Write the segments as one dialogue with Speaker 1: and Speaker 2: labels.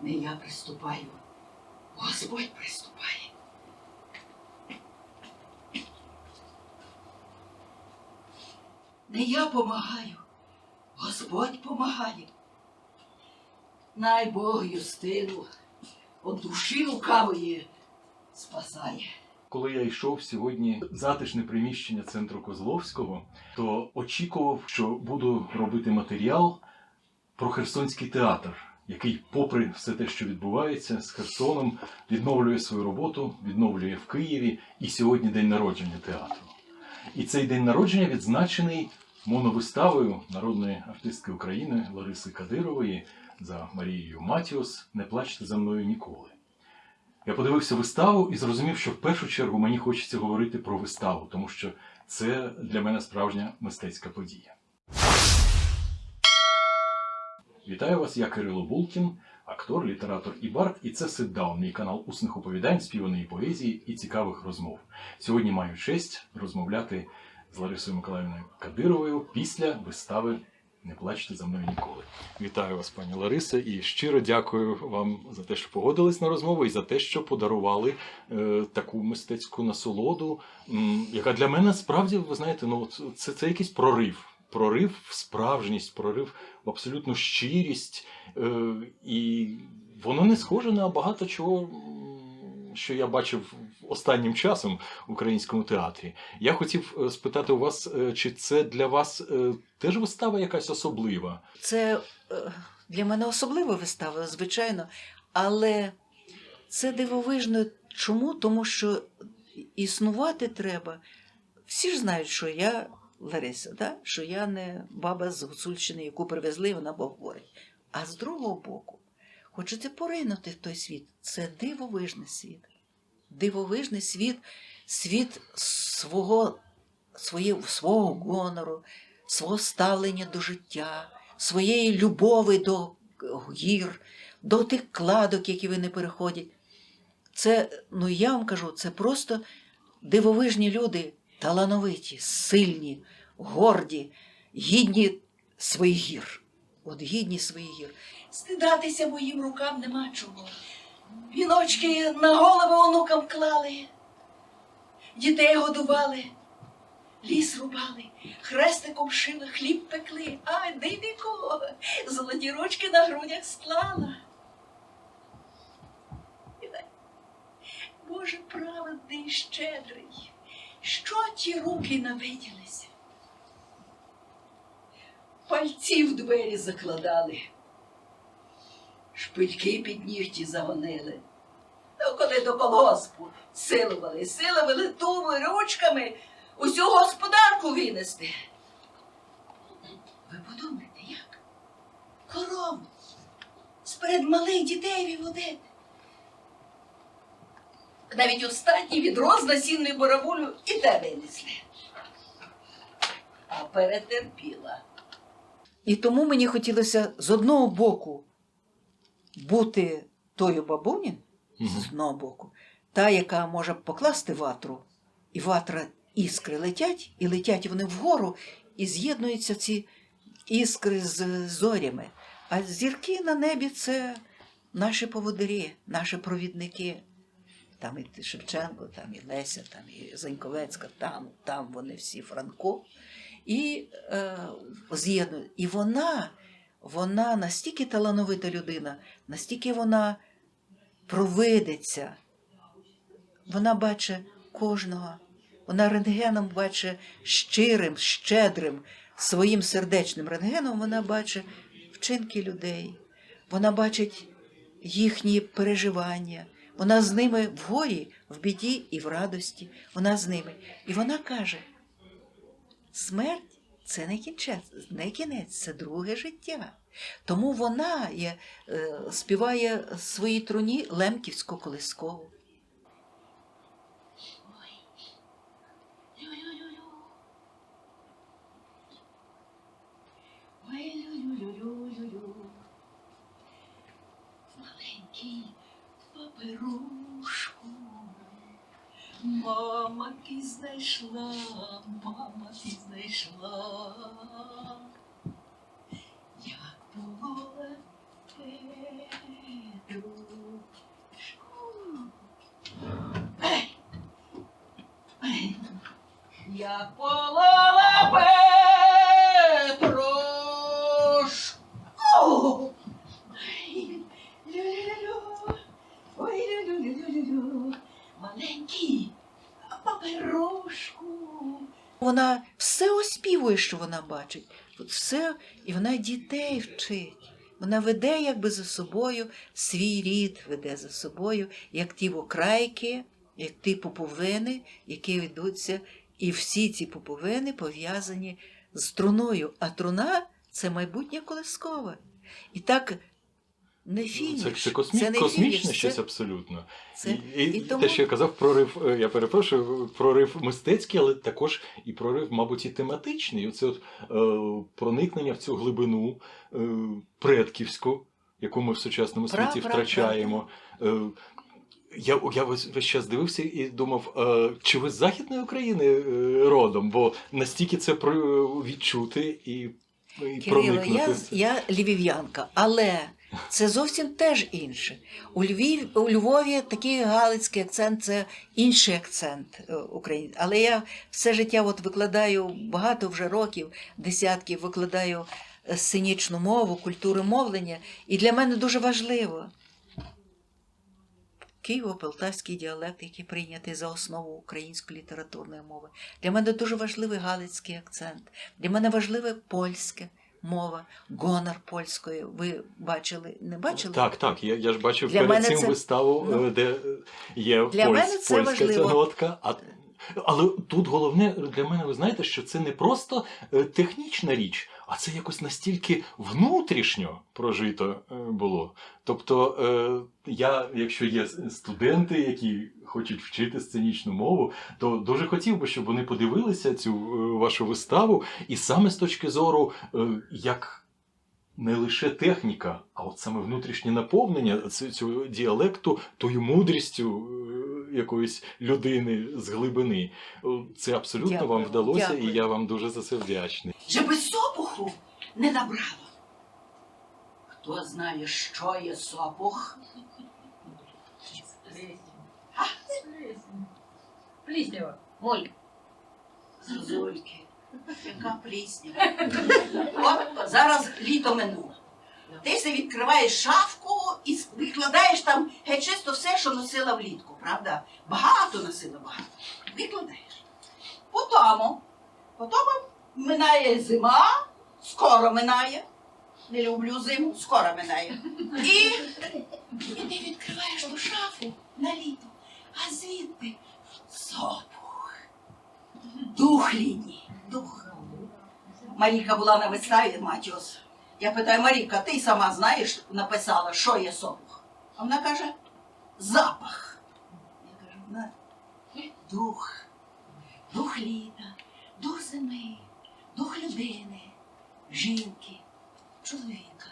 Speaker 1: Не я приступаю, Господь приступає. Не я помагаю, Господь помагає. Най Бог юстину от душі лукавої спасає.
Speaker 2: Коли я йшов сьогодні в затишне приміщення центру Козловського, то очікував, що буду робити матеріал про Херсонський театр, який, попри все те, що відбувається з Херсоном, відновлює свою роботу, відновлює в Києві, і сьогодні день народження театру. І цей день народження відзначений моновиставою народної артистки України Лариси Кадирової за Марією Матіос Не плачте за мною ніколи. Я подивився виставу і зрозумів, що в першу чергу мені хочеться говорити про виставу, тому що це для мене справжня мистецька подія. Вітаю вас, я Кирило Булкін, актор, літератор і бард, і це Ситдаун, мій канал усних оповідань, співаної поезії і цікавих розмов. Сьогодні маю честь розмовляти з Ларисою Миколаївною Кадировою після вистави Не плачте за мною ніколи. Вітаю вас, пані Лариса, і щиро дякую вам за те, що погодились на розмову, і за те, що подарували е, таку мистецьку насолоду, м, яка для мене справді, ви знаєте, ну це, це якийсь прорив. Прорив в справжність, прорив в абсолютну щирість, е, і воно не схоже на багато чого, що я бачив останнім часом в українському театрі. Я хотів е, спитати у вас, е, чи це для вас теж вистава якась особлива?
Speaker 3: Це для мене особлива вистава, звичайно, але це дивовижно. Чому? Тому що існувати треба. Всі ж знають, що я Лариса, да? що я не баба з Гуцульщини, яку привезли, вона Бог говорить. А з другого боку, хочете поринути в той світ. Це дивовижний світ. Дивовижний світ, світ свого, своє, свого гонору, свого ставлення до життя, своєї любові до гір, до тих кладок, які вони переходять. Це, ну я вам кажу, це просто дивовижні люди, талановиті, сильні, горді, гідні своїх гір. От гідні своїх гір.
Speaker 1: Стидатися моїм рукам нема чого. Віночки на голову онукам клали, дітей годували, ліс рубали, хрестиком шили, хліб пекли, ай, дивіко, золоті ручки на грудях склала. Боже праведний щедрий, що ті руки навиділися? Пальці в двері закладали шпильки під нігті загонили. Ну, коли до колгоспу силували, силували туми ручками усю господарку винести. Ви подумайте, як? Корову сперед малих дітей виводити. Навіть останній відро з насінною боровулю і те винесли. А перетерпіла.
Speaker 3: І тому мені хотілося з одного боку бути тою бабуню, з одного боку, та, яка може покласти ватру, і ватра іскри летять, і летять вони вгору, і з'єднуються ці іскри з зорями. А зірки на небі це наші поводирі, наші провідники. Там і Шевченко, там і Леся, там і Заньковецька, там, там вони всі Франко. І е. І вона, вона настільки талановита людина, настільки вона провидиться, вона бачить кожного. Вона рентгеном бачить щирим, щедрим, своїм сердечним рентгеном вона бачить вчинки людей, вона бачить їхні переживання. Вона з ними в горі, в біді і в радості. Вона з ними. І вона каже: смерть це не кінець, не кінець, це друге життя. Тому вона є, е, співає своїй труні лемківську колискову.
Speaker 1: Ой, лю-лю-лю-лю-лю. грушу. Мама, ти знайшла, мама, ти знайшла, як було лепеду. Як було лепеду. Маленький паперошку.
Speaker 3: Вона все оспівує, що вона бачить. От все, і вона дітей вчить. Вона веде якби за собою свій рід, веде за собою, як ті окрайки, як ті поповини, які ведуться. І всі ці поповини пов'язані з труною. А труна це майбутнє колискове. І так не фініш.
Speaker 2: Це, це, космі...
Speaker 3: це не
Speaker 2: космічне
Speaker 3: фініш,
Speaker 2: щось
Speaker 3: це,
Speaker 2: абсолютно.
Speaker 3: це,
Speaker 2: І, і,
Speaker 3: і тому-
Speaker 2: те, що я казав, прорив, е, я перепрошую, прорив мистецький, але також і прорив, мабуть, і тематичний. Оце от е, проникнення в цю глибину е, предківську, яку ми в сучасному
Speaker 3: Пра-
Speaker 2: світі
Speaker 3: пра-
Speaker 2: втрачаємо. Е, я, я весь, час дивився і думав, е, чи ви з Західної України е, родом, бо настільки це про відчути і,
Speaker 3: Кирило,
Speaker 2: проникнути.
Speaker 3: я, я львів'янка, але це зовсім теж інше. У, Львів, у Львові такий галицький акцент це інший акцент е, України. Але я все життя от викладаю багато вже років, десятків викладаю е, сценічну мову, культуру мовлення. І для мене дуже важливо. Києво-полтавський діалект, який прийнятий за основу української літературної мови. Для мене дуже важливий галицький акцент. Для мене важливе польське мова, гонор польської. Ви бачили, не бачили?
Speaker 2: Так, так. Я, я ж бачив
Speaker 3: Для
Speaker 2: перед
Speaker 3: мене
Speaker 2: цим
Speaker 3: це-
Speaker 2: виставу,
Speaker 3: ну,
Speaker 2: е, де є
Speaker 3: для
Speaker 2: польсь-
Speaker 3: мене це
Speaker 2: польська
Speaker 3: важливо.
Speaker 2: Цінотка. А, але тут головне для мене, ви знаєте, що це не просто е, технічна річ, а це якось настільки внутрішньо прожито е, було. Тобто, е, я, якщо є студенти, які хочуть вчити сценічну мову, то дуже хотів би, щоб вони подивилися цю е, вашу виставу, і саме з точки зору, е, як не лише техніка, а от саме внутрішнє наповнення цю- цього діалекту тою мудрістю якоїсь людини з глибини. Це абсолютно
Speaker 3: Дякую.
Speaker 2: вам вдалося,
Speaker 3: Дякую.
Speaker 2: і я вам дуже за це вдячний.
Speaker 1: Же без сопуху не набрало. Хто знає, що є сопух?
Speaker 4: Пліснява. Моль.
Speaker 1: Зозульки. Яка плісня. От зараз літо минуло. Ти се відкриваєш шафку і викладаєш там геть чисто все, що носила влітку, правда? Багато носила багато. Викладаєш. Потім, потім минає зима, скоро минає. Не люблю зиму, скоро минає. І, і ти відкриваєш ту шафу на літо, а звідти сопух. Дух літній. Дух. Маріка була на виставі Матіос. Я питаю, Маріка, ти сама знаєш, написала, що є сопух? А вона каже, запах. Я кажу, на, дух, дух літа, дух зими, дух людини, жінки, чоловіка,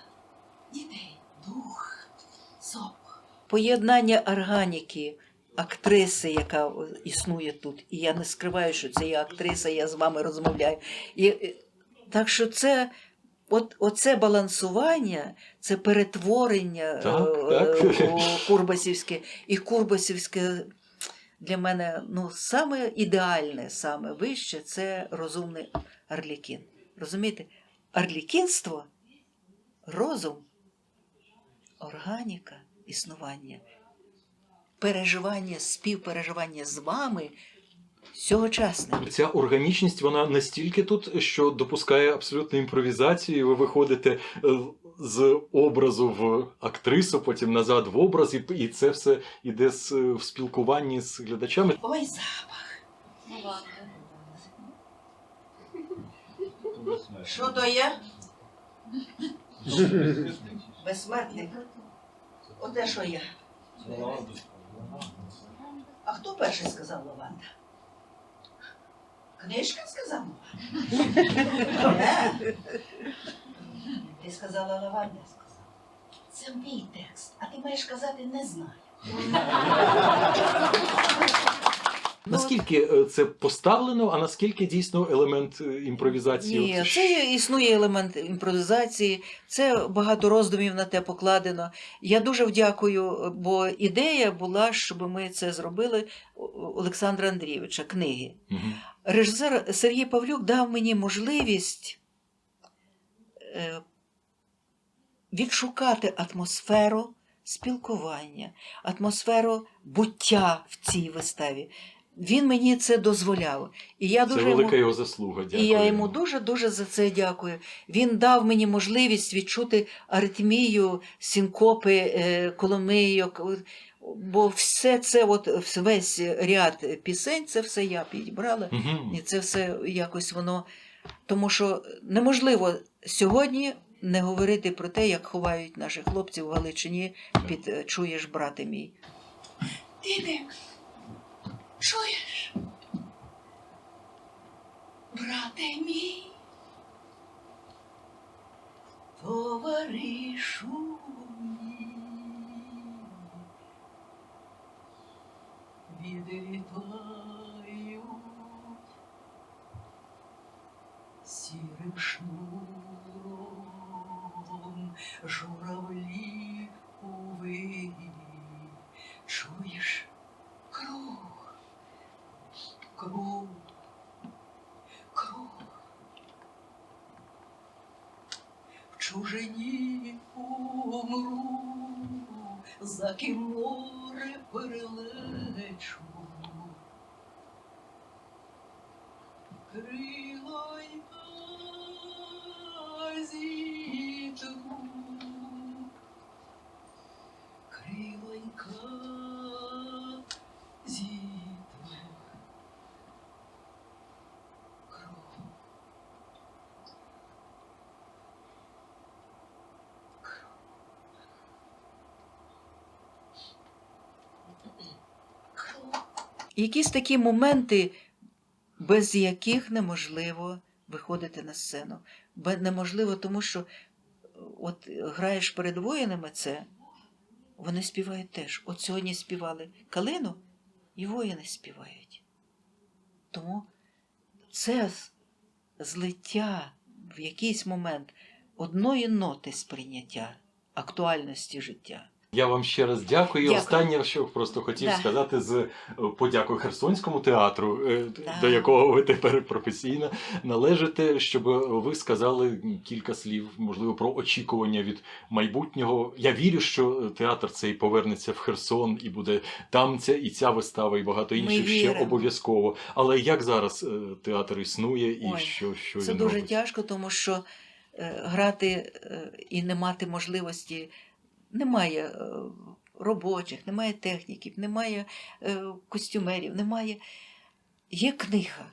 Speaker 1: дітей, дух, сопух.
Speaker 3: поєднання органіки, актриси, яка існує тут. І я не скриваю, що це є актриса, я з вами розмовляю. І, е, так що це. От, оце балансування, це перетворення
Speaker 2: Так,
Speaker 3: е,
Speaker 2: так.
Speaker 3: о, курбасівське. І курбасівське для мене ну, саме ідеальне, саме вище це розумний Арлікін. Розумієте? Арлікінство, розум, органіка існування, переживання, співпереживання з вами сьогочасне.
Speaker 2: Ця органічність вона настільки тут, що допускає абсолютну імпровізацію. Ви виходите е, з образу в актрису, потім назад в образ, і, і це все йде з, е, в спілкуванні з глядачами.
Speaker 1: Ой, запах. Що то є? Безсмертник. Оте що є? А хто перший сказав лаванда? Книжка сказала лаванда? Не. Ти сказала лаванда, я сказала. Це мій текст, а ти маєш казати не знаю.
Speaker 3: Ну,
Speaker 2: Наскільки е, це поставлено, а наскільки дійсно елемент е, імпровізації?
Speaker 3: Ні, це існує елемент імпровізації, це багато роздумів на те покладено. Я дуже вдякую, бо ідея була, щоб ми це зробили Олександра Андрійовича, книги.
Speaker 2: Мгм.
Speaker 3: Режисер Сергій Павлюк дав мені можливість е, відшукати атмосферу спілкування, атмосферу буття в цій виставі. Він мені це дозволяв. І я
Speaker 2: Це
Speaker 3: дуже йому-
Speaker 2: велика його заслуга. Дякую.
Speaker 3: і я йому дуже-дуже за це дякую. Він дав мені можливість відчути аритмію, синкопи, е, коломийок. Бо все це, от весь ряд пісень, це все я підібрала. І це все якось воно. Тому що неможливо сьогодні не говорити про те, як ховають наших хлопців в Галичині під е, чуєш, брате мій.
Speaker 1: Чуєш? Брате мій, товаришу мій, відлітають сірим шнуром Чужині умру, за ким море перелечу.
Speaker 3: Якісь такі моменти, без яких неможливо виходити на сцену. Неможливо, тому що е, от граєш перед воїнами це, вони співають теж. От сьогодні співали калину, і воїни співають. Тому це злиття в якийсь момент одної ноти сприйняття актуальності життя.
Speaker 2: Я вам ще раз дякую.
Speaker 3: Дякую.
Speaker 2: Останнє, що просто хотів
Speaker 3: Да.
Speaker 2: сказати, з е, подякою Херсонському театру, е,
Speaker 3: Да.
Speaker 2: до якого ви тепер професійно належите, щоб ви сказали кілька слів, можливо, про очікування від майбутнього. Я вірю, що театр цей повернеться в Херсон і буде там ця і ця вистава, і багато інших ще обов'язково. Але як зараз е, театр існує і
Speaker 3: Ой,
Speaker 2: що, що
Speaker 3: Це
Speaker 2: він
Speaker 3: дуже
Speaker 2: робить?
Speaker 3: тяжко, тому що е, грати е, і не мати можливості немає е, робочих, немає техніків, немає е, костюмерів, немає. Є книга,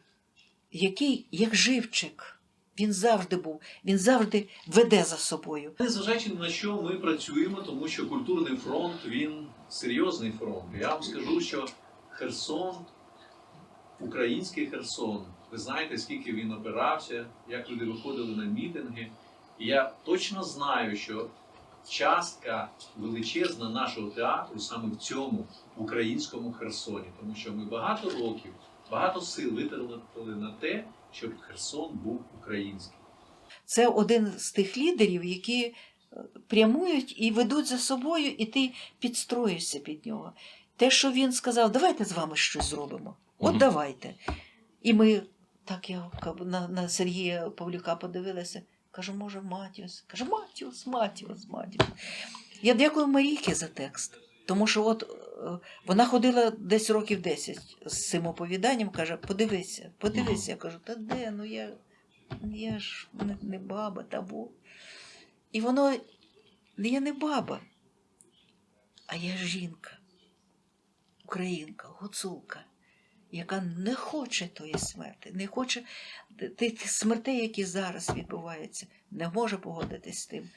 Speaker 3: який, як живчик, він завжди був, він завжди веде за собою.
Speaker 5: Незважаючи на що ми працюємо, тому що культурний фронт він серйозний фронт. Я вам скажу, що Херсон, український Херсон, ви знаєте, скільки він опирався, як люди виходили на мітинги. І я точно знаю, що частка величезна нашого театру саме в цьому українському Херсоні, тому що ми багато років, багато сил витратили на те, щоб Херсон був український.
Speaker 3: Це один з тих лідерів, які е, прямують і ведуть за собою, і ти підстроїшся під нього. Те, що він сказав, давайте з вами щось зробимо. От давайте. І ми, так я на, на Сергія Павлюка подивилася, кажу, може, Матіус. Каже, Матіус, Матіус, Матіус. Я дякую Марійки за текст. Тому що от е, вона ходила десь років 10 з цим оповіданням, каже, подивися, подивися. Я кажу, та де? Ну я, я ж не баба, табу. І воно, я не баба, а я жінка, українка, гуцулка, яка не хоче тої смерти, не хоче тих смертей, які зараз відбуваються, не може погодитись з тим.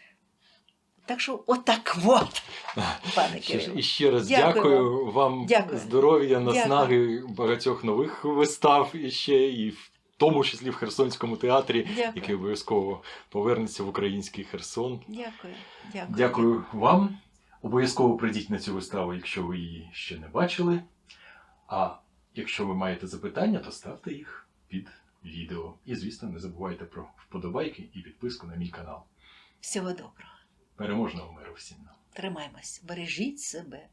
Speaker 3: Так що отак от, пане Кирило.
Speaker 2: І ще раз
Speaker 3: Дякую
Speaker 2: дякую, вам
Speaker 3: Дякую.
Speaker 2: здоров'я,
Speaker 3: Дякую.
Speaker 2: наснаги, багатьох нових вистав і ще, і в тому числі в Херсонському театрі,
Speaker 3: Дякую.
Speaker 2: який обов'язково повернеться в український Херсон.
Speaker 3: Дякую. Дякую.
Speaker 2: Дякую вам. Обов'язково прийдіть на цю виставу, якщо ви її ще не бачили. А Якщо ви маєте запитання, то ставте їх під відео. І, звісно, не забувайте про вподобайки і підписку на мій канал.
Speaker 3: Всього доброго.
Speaker 2: Переможного миру всім нам!
Speaker 3: Тримаймось, бережіть себе.